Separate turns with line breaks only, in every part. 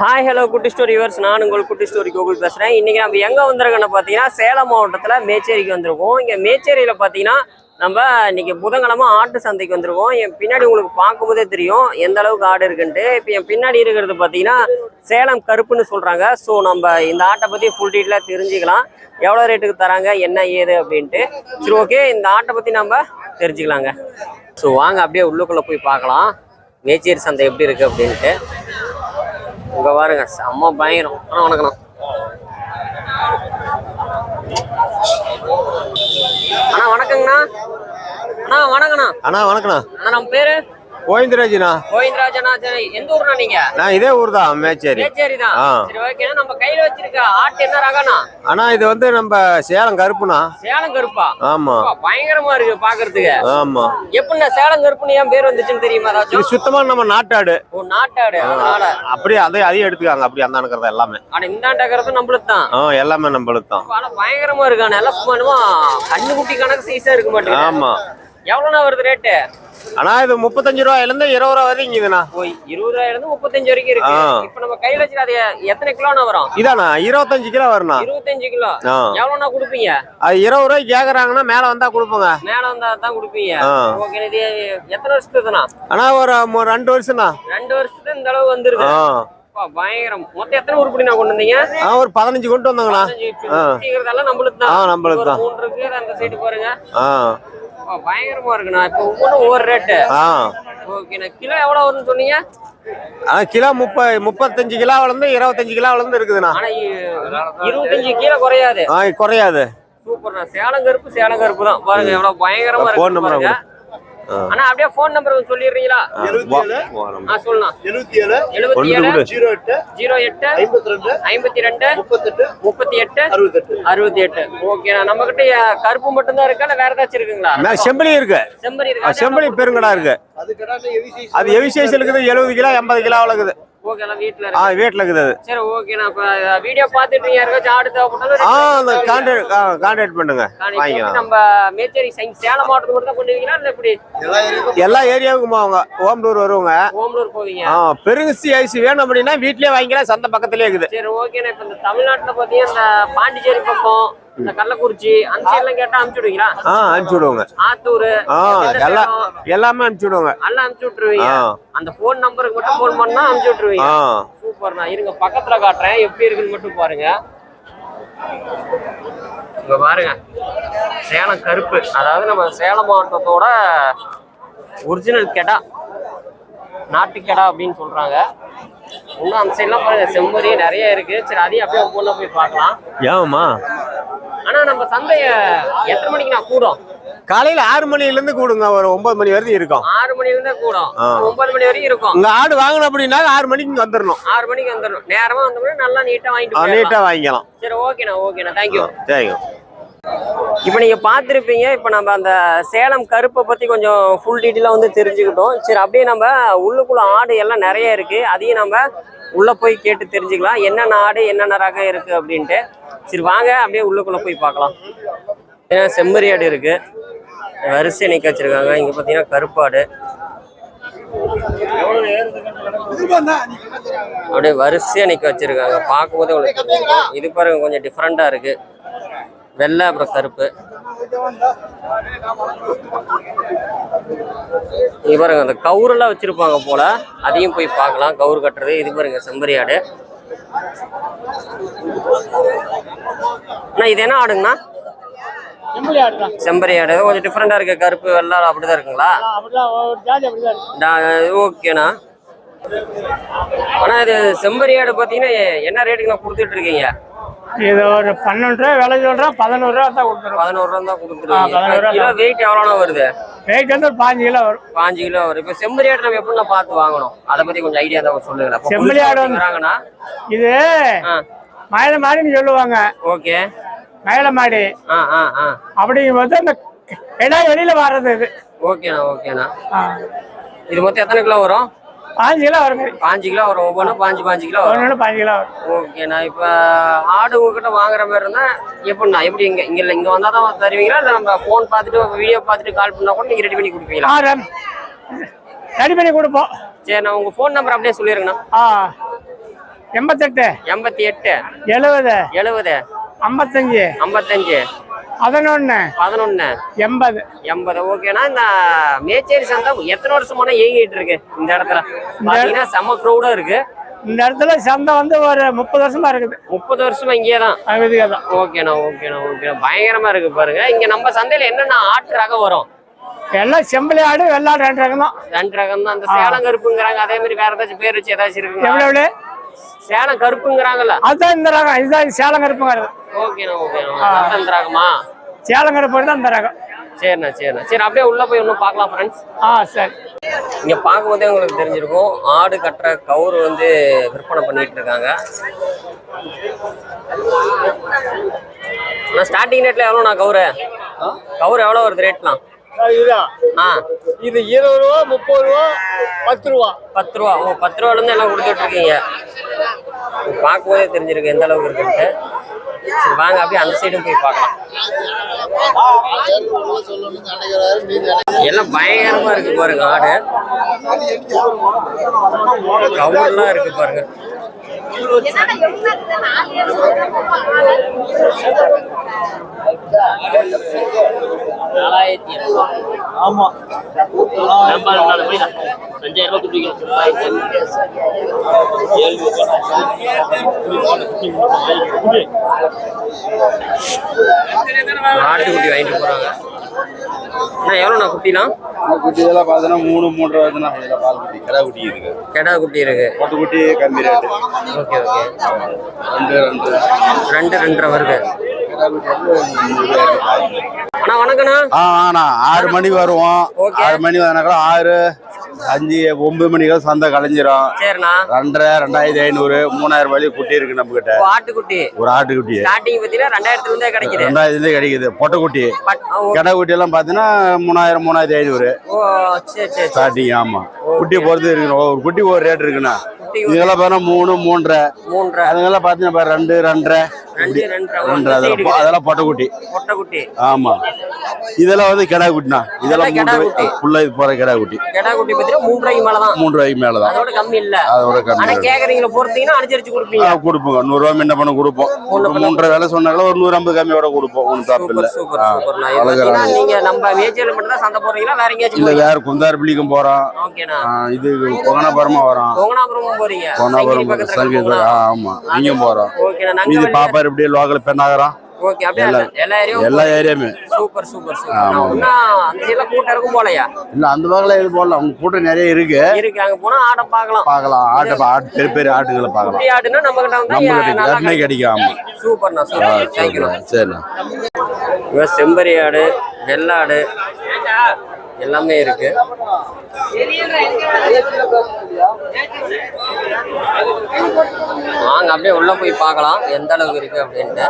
Hi hello Kutti story yours நான் உங்கள் குட்டி ஸ்டோரி கோகுல் பேசுகிறேன் இன்றைக்கி நம்ம எங்கே வந்திருக்கோன்னு பார்த்தீங்கன்னா சேலம் மாவட்டத்தில் மேச்சேரிக்கு வந்திருக்கோம். இங்கே மேச்சேரியில் பார்த்தீங்கன்னா நம்ம இன்றைக்கி புதன்கிழமை ஆட்டு சந்தைக்கு வந்திருக்கோம். என் பின்னாடி உங்களுக்கு பார்க்கும்போதே தெரியும் எந்த அளவுக்கு ஆடு இருக்குன்ட்டு. இப்போ என் பின்னாடி இருக்கிறது பார்த்தீங்கன்னா சேலம் கருப்புன்னு சொல்கிறாங்க ஸோ நம்ம இந்த ஆட்டை பற்றி ஃபுல் டீட்டெயிலாக தெரிஞ்சுக்கலாம். எவ்வளோ ரேட்டுக்கு தராங்க என்ன ஏது அப்படின்ட்டு. சரி ஓகே இந்த ஆட்டை பற்றி நம்ம தெரிஞ்சுக்கலாங்க. ஸோ வாங்க அப்படியே உள்ளுக்குள்ளே போய் பார்க்கலாம். மேச்சேரி சந்தை எப்படி இருக்குது அப்படின்ட்டு. இங்க பாருங்க செம்ம பயங்கரம். அண்ணா வணக்கண்ணா அண்ணா வணக்கங்கண்ணா. அண்ணா வணக்கண்ணா
அண்ணா வணக்கண்ணா
அண்ணா நம்ம பேரு?
கோவிந்தராஜ்ண்ணா
கோவிந்தராஜ் அண்ணா சரி. எந்த ஊர்ண்ணா நீங்க?
நான் இதே ஊர் தான் மேச்சேரி.
மேச்சேரி தான். சரி ஓகே நம்ம கையில வச்சிருக்க ஆட்டு என்ன ரகண்ணா
அண்ணா இது வந்து நம்ம சேலம் கருப்புண்ணா.
சேலம் கருப்பா?
ஆமா.
பயங்கரமா இருக்கு பாக்குறதுக்கு.
ஆமா.
எப்படிண்ணா சேலம் கருப்புன்னு ஏன் பேர் வந்துச்சுன்னு தெரியுமா
இது
ஏதாச்சும்
சுத்தமா நம்ம நாட்டாடு.
ஓ நாட்டாடு. அதனால.
அப்படியே அதே அதையும் எடுத்துக்காங்க. அப்படி அந்த அனுக்கிறத எல்லாமே.
ஆனா இந்த நம்மளுக்கு தான்.
ஆ எல்லாமே நம்மளுக்கு தான்.
ஆனா பயங்கரமா இருக்கானே எல்லாம் சும்மா கண்ணுக்குட்டி கணக்கு சைஸா இருக்க மாட்டேங்குது
ஆமா.
எவ்வளோண்ணா வருது ரேட்டு
அண்ணா இது முப்பத்தஞ்சு ரூபாயில இருந்து இருபது ரூபா வரைக்கும் இருக்குதுண்ணா
ஓ இருபது ரூபாயில இருந்து முப்பத்தஞ்சு வரைக்கும் இருக்கு. இப்ப நம்ம கையில வச்சுட்டு அது எத்தனை கிலோண்ணா வரும்?
இதாண்ணா இருபத்தஞ்சு கிலோ வருண்ணா.
இருபத்தஞ்சு கிலோ. எவ்வளோண்ணா கொடுப்பீங்க?
அது இருபது ரூபாய்க்கு கேக்குறாங்கன்னா மேல வந்தா கொடுப்போங்க.
மேல வந்தா தான் கொடுப்பீங்க. ஓகே இது எத்தனை வருஷத்துக்குண்ணா?
அண்ணா ஒரு ரெண்டு வருஷம்ண்ணா.
ரெண்டு வருஷத்துக்கு இந்த அளவு அப்பா, பயங்கரம். மொத்தம் எத்தனை உருப்படி நான் கொண்டு வந்தீங்க?
ஒரு பதினஞ்சு கொண்டு வந்தாங்கண்ணா.
நம்மளுக்கு தான்
நம்மளுக்கு
ஒரு
தான்.
மூணு இருக்கு அந்த சைடு பாருங்க பயங்கரமா இருக்குண்ணா. இப்ப ஒவ்வொன்றும் ஒவ்வொரு ரேட்டு
ஆ.
ஓகேண்ணா கிலோ எவ்வளவு வரும்னு சொன்னீங்க?
ஆ கிலோ முப்ப முப்பத்தஞ்சு கிலோவுல இருந்து இருபத்தஞ்சு கிலோவுல இருந்து இருக்குதுண்ணா.
ஆனா இருபத்தஞ்சு கீழே குறையாது.
ஆ குறையாது.
சூப்பர்ண்ணா சேலம் கருப்பு சேலம் கருப்பு தான். பாருங்க எவ்வளவு பயங்கரமா
Phone
இருக்கு பாருங்க.
ஆ.
அண்ணா அப்படியே ஃபோன் நம்பர் சொல்லிடுறீங்களா? சொல்லலாம்
எழுபத்தி ஏழு
எழுபத்தி ஏழு.
ஜீரோ எட்டு
ஜீரோ எட்டு
ஐம்பத்தி ரெண்டு
ஐம்பத்தி ரெண்டு
முப்பத்தெட்டு
முப்பத்தி எட்டு
அறுபத்தெட்டு.
அறுபத்தி எட்டு ஓகேண்ணா நம்ம கிட்ட கருப்பு மட்டும்தான் இருக்கா இல்ல வேற ஏதாச்சும் இருக்குங்களா?
செம்பளி இருக்கு.
செம்பரி
ஆ,
இருக்கா
செம்பளி பெருங்கடா இருக்கு.
அது எவி சைஸ்
இருக்குது எழுபது கிலோ எண்பது கிலோ இருக்குது
ஓகேண்ணா வீட்டுல
ஆ வீட்டில் இருக்குது. அது
சரி ஓகேண்ணா இப்ப வீடியோ பார்த்துட்டு யாருக்காச்சும் ஆடு
ஆ அந்த
தேவைப்பட்டாலும்
கான்டாக்ட் கான்டாக்ட் பண்ணுங்க. வாங்கிக்கலாம்.
நம்ம மேச்சேரி சை- சேலம் மாவட்டத்துக்கு மட்டும் தான் கொண்டு வரீங்களா இல்ல எப்படி?
எல்லா ஏரியாவுக்கும்
போவாங்க ஓம்பலூர் வருவாங்க.
ஓமலூர் போவீங்க.
ஆ பெருங்குசி ஐசி வேணும் அப்படின்னா வீட்லயே வாங்கிக்கலாம் சந்தை பக்கத்துலயே இருக்குது.
சரி ஓகேண்ணா இப்ப இந்த தமிழ்நாட்டுல பாத்தீங்கன்னா இந்த பாண்டிச்சேரி பக்கம் இந்த கள்ளக்குறிச்சி அந்த சைடு எல்லாம் கேட்டா அனுப்பிச்சு விடுவீங்களா?
ஆ அனுப்பிச்சு விடுவாங்க.
ஆத்தூர்
ஆ எல்லாமே அனுப்பிச்சு விடுவாங்க.
எல்லாம் அனுப்பிச்சு விட்டுருவீங்க. அந்த போன் நம்பருக்கு மட்டும் போன் பண்ணா அனுப்பிச்சு விட்டுருவீங்க. சூப்பர்ண்ணா இருங்க பக்கத்துல காட்டுறேன். எப்படி இருக்குன்னு மட்டும் பாருங்க. இங்க பாருங்க. சேலம் கருப்பு. அதாவது நம்ம சேலம் மாவட்டத்தோட ஒரிஜினல் கெடா. நாட்டு கெடா அப்படின்னு சொல்றாங்க. இன்னும் அந்த சைட்லாம் பாருங்க செம்மறி நிறைய இருக்கு. சரி அதையும் அப்படியே ஒவ்வொன்றா போய் பார்க்கலாம்.
ஏமா
ஆனா நம்ம சந்தைய எத்தனை மணிக்கு நான் கூடும்?
காலையில ஆறு மணில இருந்து கூடுங்க ஒரு ஒன்பது மணி வரைக்கும் இருக்கும்.
ஆறு மணில இருந்தே கூடும். ஒன்பது மணி வரைக்கும் இருக்கும்.
உங்க ஆடு வாங்கணும் அப்படின்னா ஆறு மணிக்கு வந்துடணும்
ஆறு மணிக்கு வந்துடணும் நேரமா வந்தோம்னா நல்லா நீட்டா வாங்கிட்டு.
நீட்டா வாங்கிக்கலாம்.
சரி ஓகேண்ணா ஓகேண்ணா. தேங்க்யூ
சரிங்க
இப்போ நீங்கள் பார்த்துருப்பீங்க இப்போ நம்ம அந்த சேலம் கருப்பை பற்றி கொஞ்சம் ஃபுல் டீட்டெயிலாக வந்து தெரிஞ்சுக்கிட்டோம். சரி அப்படியே நம்ம உள்ளுக்குள்ள ஆடு எல்லாம் நிறைய இருக்குது அதையும் நம்ம உள்ளே போய் கேட்டு தெரிஞ்சுக்கலாம். என்னென்ன ஆடு என்னென்ன ரகம் இருக்குது அப்படின்ட்டு. சரி வாங்க. அப்படியே உள்ளுக்குள்ளே போய் பார்க்கலாம். ஏன்னா செம்மறி ஆடு இருக்குது வரிசை நிற்க வச்சுருக்காங்க. இங்கே பார்த்தீங்கன்னா கருப்பாடு அப்படியே வரிசையாக நிற்க வச்சுருக்காங்க. பார்க்கும்போது உங்களுக்கு இது பாருங்க கொஞ்சம் டிஃப்ரெண்ட்டாக இருக்குது வெள்ளை அப்புறம் கருப்பு. இது பாருங்க அந்த கவுரெல்லாம் வச்சிருப்பாங்க போல. அதையும் போய் பார்க்கலாம். கவுர் கட்டுறது. இது பாருங்க செம்பரி ஆடு. அண்ணா இது என்ன ஆடுங்கண்ணா?
செம்பளி ஆடுதான்.
செம்பரி ஆடு. கொஞ்சம் டிஃப்ரெண்டா இருக்கு. கருப்பு வெள்ளை அப்படிதான் இருக்குங்களா? ஓகேண்ணா. ஆனா இது செம்பரி ஆடு பார்த்தீங்கன்னா என்ன ரேட்டுக்கு நான் கொடுத்துட்டு இருக்கீங்க?
இது ஒரு பன்னெண்டு ரூபா விலை சொல்றேன் பதினோரு ரூபா தான் கொடுத்துருவோம்
பதினோரு ரூபா தான் கிலோ வெயிட் எவ்வளோண்ணா வருது?
ரேட் வந்து ஒரு பாஞ்சு கிலோ வரும்.
பாஞ்சு கிலோ வரும். இப்போ செம்மறி ஆடு நம்ம எப்படின்னா பார்த்து வாங்கணும்? அதை பத்தி கொஞ்சம் ஐடியா தான் சொல்லுங்களேன்.
செம்மறி ஆடு வந்து-
வராங்கன்னா?
இது மயில மாடின்னு சொல்லுவாங்க.
ஓகே.
மயில மாடி.
ஆ ஆ ஆ.
அப்படிங்கும்போது அந்த இடம் வெளியில வர்றது இது.
ஓகேண்ணா ஓகேண்ணா. இது மொத்தம் எத்தனை கிலோ வரும்?
பாஞ்சு கிலோ வரும்.
பாஞ்சு கிலோ வரும். ஒவ்வொன்றும் பாஞ்சு பாஞ்சு கிலோ
ஒன்று பாஞ்சு கிலோ வரும்.
ஓகேண்ணா இப்போ ஆடு உங்ககிட்ட வாங்குற மாதிரி இருந்தா எப்படிண்ணா? எப்படி இங்க இங்க இங்க வந்தா தான் தருவீங்களா? இல்லை நம்ம ஃபோன் பார்த்துட்டு வீடியோ பார்த்துட்டு கால் பண்ணா கூட நீங்க ரெடி பண்ணி கொடுப்பீங்களா?
ரெடி பண்ணி கொடுப்போம்.
சரி நான் உங்க ஃபோன் நம்பர் அப்படியே சொல்லிருங்கண்ணா.
ஆ எண்பத்தெட்டு
எண்பத்தி எட்டு
எழுபது
எழுபது
ஐம்பத்தஞ்சு
ஐம்பத்தஞ்சு
பதினொன்று
பதினொன்று
எண்பது.
எண்பது. ஓகேனா இந்த மேச்சேரி சந்தை எத்தனை வருஷமான இயங்கிட்டு இருக்கு இந்த இடத்துல? பாத்தீங்கன்னா செம்ம க்ரௌடா இருக்கு.
இந்த இடத்துல சந்தை வந்து ஒரு முப்பது வருஷமா இருக்குது.
முப்பது வருஷமா இங்கே தான். ஓகேண்ணா ஓகேண்ணா ஓகேண்ணா பயங்கரமா இருக்கு பாருங்க. இங்க நம்ம சந்தையில என்னென்ன ஆட்டு ரகம் வரும்?
எல்லாம் செம்பளி ஆடு வெள்ளாடு ரெண்டு ரகம் தான்.
ரெண்டு ரகம் தான். அந்த சேலம் கருப்புங்கிறாங்க அதே மாதிரி வேற ஏதாச்சும் பேர் வச்சு ஏதாச்சும் இருக்குங்களா?
எவ்வளோ எவ்வளோ
சேலம் கருப்புங்கிறாங்கல்ல?
அதுதான் இந்த ரகம் இதுதான் சேலம் கருப்புங்கிறது.
ஓகேண்ணா ஓகேண்ணா. அதான் இந்த ரகமா?
சேலம் கருப்பு தான் இந்த ரகம்.
சரிண்ணா சரிண்ணா. சரி அப்படியே உள்ள போய் ஒன்றும் பார்க்கலாம் ஃப்ரெண்ட்ஸ்
ஆ சரி.
இங்க பார்க்கும்போதே உங்களுக்கு தெரிஞ்சிருக்கும் ஆடு கட்டுற கவுரு வந்து விற்பனை பண்ணிட்டு இருக்காங்க. ஆனால் ஸ்டார்டிங் ரேட்ல எவ்வளோண்ணா கவுரு? கவுரு எவ்வளோ வருது ரேட்லாம்
இது இருபது ரூபா முப்பது ரூபா பத்து ரூபா.
பத்து ரூபா. ஓ பத்து ரூபாலேருந்து எல்லாம் கொடுத்துட்டு இருக்கீங்க. பார்க்கும்போதே தெரிஞ்சிருக்கு எந்த அளவுக்கு இருக்குன்ட்டு. சரி வாங்க அப்படியே அந்த சைடும் போய் பார்க்கலாம். எல்லாம் பயங்கரமா இருக்கு பாருங்க ஆடு. கவர்லாம் இருக்கு பாருங்க.
ஆமா. அஞ்சாயிரம் ரூபாய் கொடுப்பீங்க
ஆட்டுக்குட்டி வாங்கிட்டு போறாங்க. அண்ணா எவ்வளோண்ணா குட்டிலாம்
குட்டி இதெல்லாம் பார்த்தீங்கன்னா மூணு மூன்றரை வருதுண்ணா இதெல்லாம் பால் குட்டி கிடா குட்டி இருக்கு.
கெடா குட்டி இருக்கு.
பொட்டு குட்டி கம்மி ரேட்டு.
Okay okay.
ரெண்டு ரெண்டு.
ரெண்டு ரெண்டரை வருது.
கிடா குட்டி வந்து நூறு ரூபாய் இருக்கு பால் குட்டி.
அண்ணா வணக்கண்ணா
ஆ வாங்கண்ணா. ஆறு மணிக்கு வருவோம். ஆறு மணி வந்தாக்கா ஆறு அஞ்சு ஒன்பது மணிக்கு சந்தை கலைஞ்சிரும். ரெண்டரை ரெண்டாயிரத்தி ஐநூறு மூணாயிரம் ரூபாய் குட்டி இருக்கு நம்ம கிட்ட
ஆட்டுக்குட்டி.
ஒரு ஆட்டுக்குட்டி
ஸ்டார்டிங் ரெண்டாயிரத்துல இருந்தே கிடைக்குது.
ரெண்டாயிரத்துலேயே கிடைக்குது. பொட்டை குட்டி
பட் ஆ, ஓ-
கிடா குட்டி எல்லாம் பார்த்தீங்கன்னா மூணாயிரம் மூணாயிரத்தி ஐநூறு. ஸ்டார்டிங் ஆமா. குட்டி பொறுத்து இருக்குண்ணா. ஒரு குட்டி ஒரு ரேட் இருக்குண்ணா. இதெல்லாம் பார்த்தீங்கன்னா மூணு மூன்றரை.
மூன்றரை.
அதுங்கெல்லாம் பார்த்தீங்கன்னா பாரு, ரெண்டு ரெண்டரை.
ரெண்டு ரெண்டரை
அதெல்லாம் பொ- அதெல்லாம் பொட்டை குட்டி
பொட்டை குட்டி
ஆமா. இதெல்லாம் வந்து கிடா குட்டினா இதெல்லாம்
கிடா குட்டி.
ஃபுல்லா இது போற கிடா குட்டி
கெடா குட்டி பார்த்தீங்கன்னா மூன்று ரூபாய்க்கு மேல தான்
மூன்று ரூபாய்க்கு மேலதான்.
அதோட கம்மி இல்ல.
அதோட கம்மி
ஆனா கேக்குறீங்களா பொறுத்தீங்கன்னா அனுசரிச்சு கொடுப்பீங்க.
ஆ, கொடுப்போங்க. நூறு ரூபாய் முன்ன பண்ண கொடுப்போம். மூன்றரை வேலை சொன்னாலும் ஒரு நூறு ஐம்பது கம்மியோட கொடுப்போம். ஒன்றும் தப்பு இல்ல.
நீங்க நம்ம மேச்சேரியில் மட்டும் தான் சந்தை போறீங்களா வேற எங்கேயாச்சும்
இல்ல
போறீங்களா?
வேற குந்தாரப்பள்ளிக்கும் போறோம். இது கொங்கனாபுரமா வரோம்.
போறீங்க.
கொங்கனாபுரம். ஆமா. இங்கேயும் போறோம்.
ஓகேண்ணா.
மீதி இப்படியே லோக்கல் பெண்ணாகரம் எல்லா-
ஏரியாவும் சூப்பர் சூப்பர் கூட்டம்
இல்ல அந்த வகையில இது உங்க கூட்டம் நிறைய இருக்கு.
இருக்கு. அங்க போனா ஆட பார்க்கலாம்.
பார்க்கலாம். ஆட்டை ஆட்டு பெரிய பெரிய ஆட்டுகளை பார்க்கலாம்.
ஆடுனா நம்ம
கிடைக்கும்.
சூப்பர்ண்ணா சூப்பர்.
சரிண்ணா.
செம்பரி ஆடு வெள்ளாடு எல்லாமே இருக்கு. வாங்க அப்படியே உள்ள போய் பார்க்கலாம் எந்த அளவுக்கு இருக்கு அப்படின்ட்டு.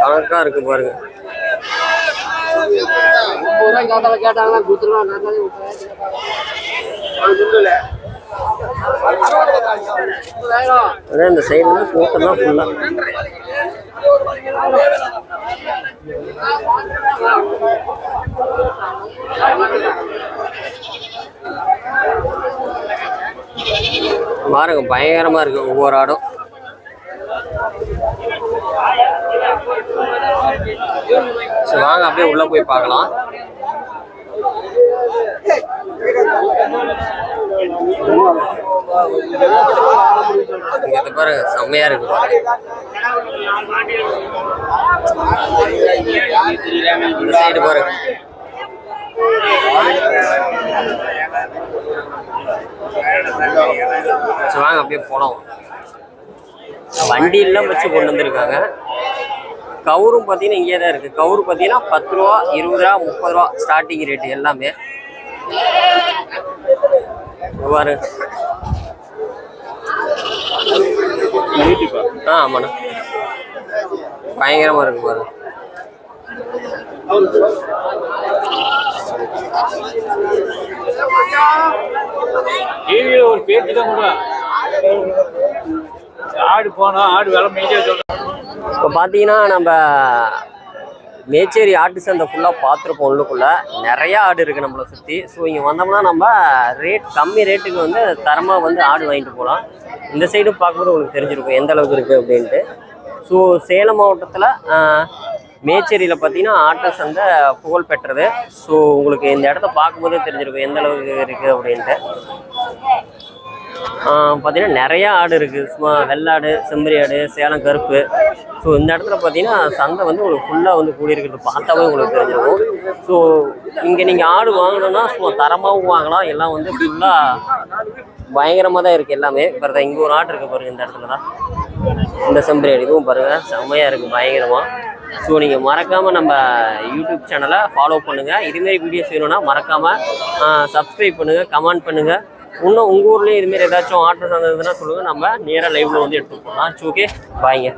கணக்கா இருக்கு பாருங்க. அதான் இந்த சைடு வந்து கூட்டம் ஃபுல்லா பாருங்க பயங்கரமா இருக்கு ஒவ்வொரு ஆடும். சரி வாங்க அப்படியே உள்ள போய் பார்க்கலாம். இது பாருங்க செம்மையா இருக்கு பாருங்க இந்த சைடு வாங்க அப்படியே போனோம் வண்டியெல்லாம் வச்சு கொண்டு வந்திருக்காங்க. கவுரும் பார்த்தீங்கன்னா இங்கே தான் இருக்குது கவுரு பார்த்தீங்கன்னா பத்து ரூபா இருபது ரூபா முப்பது ரூபா ஸ்டார்டிங் ரேட்டு எல்லாமே. பாரு ஆ ஆமாண்ணா. பயங்கரமாக இருக்கு பாரு.
டிவியில ஒரு பேட்டி தான் கூட ஆடு போனோம் ஆடு விலை மேய்ச்சல்
இப்போ பார்த்தீங்கன்னா நம்ம மேச்சேரி ஆட்டு சந்தை ஃபுல்லாக பார்த்துருப்போம் உள்ளுக்குள்ளே. நிறையா ஆடு இருக்குது நம்மளை சுற்றி ஸோ இங்கே வந்தோம்னா நம்ம ரேட் கம்மி ரேட்டுக்கு வந்து தரமாக வந்து ஆடு வாங்கிட்டு போகலாம். இந்த சைடு பார்க்கும்போது உங்களுக்கு தெரிஞ்சிருக்கும் எந்த அளவுக்கு இருக்குது அப்படின்ட்டு. ஸோ சேலம் மாவட்டத்தில் மேச்சேரியில் பார்த்தீங்கன்னா ஆட்ட சந்தை புகழ் பெற்றது. ஸோ உங்களுக்கு இந்த இடத்த பார்க்கும்போதே தெரிஞ்சிருக்கும் எந்த அளவுக்கு இருக்குது அப்படின்ட்டு. பார்த்தீங்கன்னா நிறையா ஆடு இருக்குது சும்மா வெள்ளாடு செம்பரி ஆடு சேலம் கருப்பு. ஸோ இந்த இடத்துல பார்த்தீங்கன்னா சந்தை வந்து உங்களுக்கு ஃபுல்லாக வந்து கூடியிருக்கிறது பார்த்தாவே உங்களுக்கு தெரிஞ்சிருக்கும். ஸோ இங்கே நீங்கள் ஆடு வாங்கணும்னா சும்மா தரமாகவும் வாங்கலாம். எல்லாம் வந்து ஃபுல்லாக பயங்கரமாக தான் இருக்குது எல்லாமே. பாருங்க இங்கே ஒரு ஆடு இருக்குது பாருங்கள் இந்த இடத்துல தான். இந்த செம்பரி ஆடு இதுவும் பாருங்கள் செம்மையாக இருக்குது பயங்கரமாக ஸோ நீங்கள் மறக்காமல் நம்ம யூடியூப் சேனலை ஃபாலோ பண்ணுங்கள் இதுமாரி வீடியோஸ் வேணும்னா மறக்காமல் சப்ஸ்கிரைப் பண்ணுங்கள் கமெண்ட் பண்ணுங்கள் இன்னும் உங்கள் ஊர்லேயே இதுமாரி ஏதாச்சும் ஆர்டர் நடந்ததுன்னா சொல்லுங்கள் நம்ம நேராக லைவில் வந்து எடுத்து போகலாம் ஓகே பாய்ங்க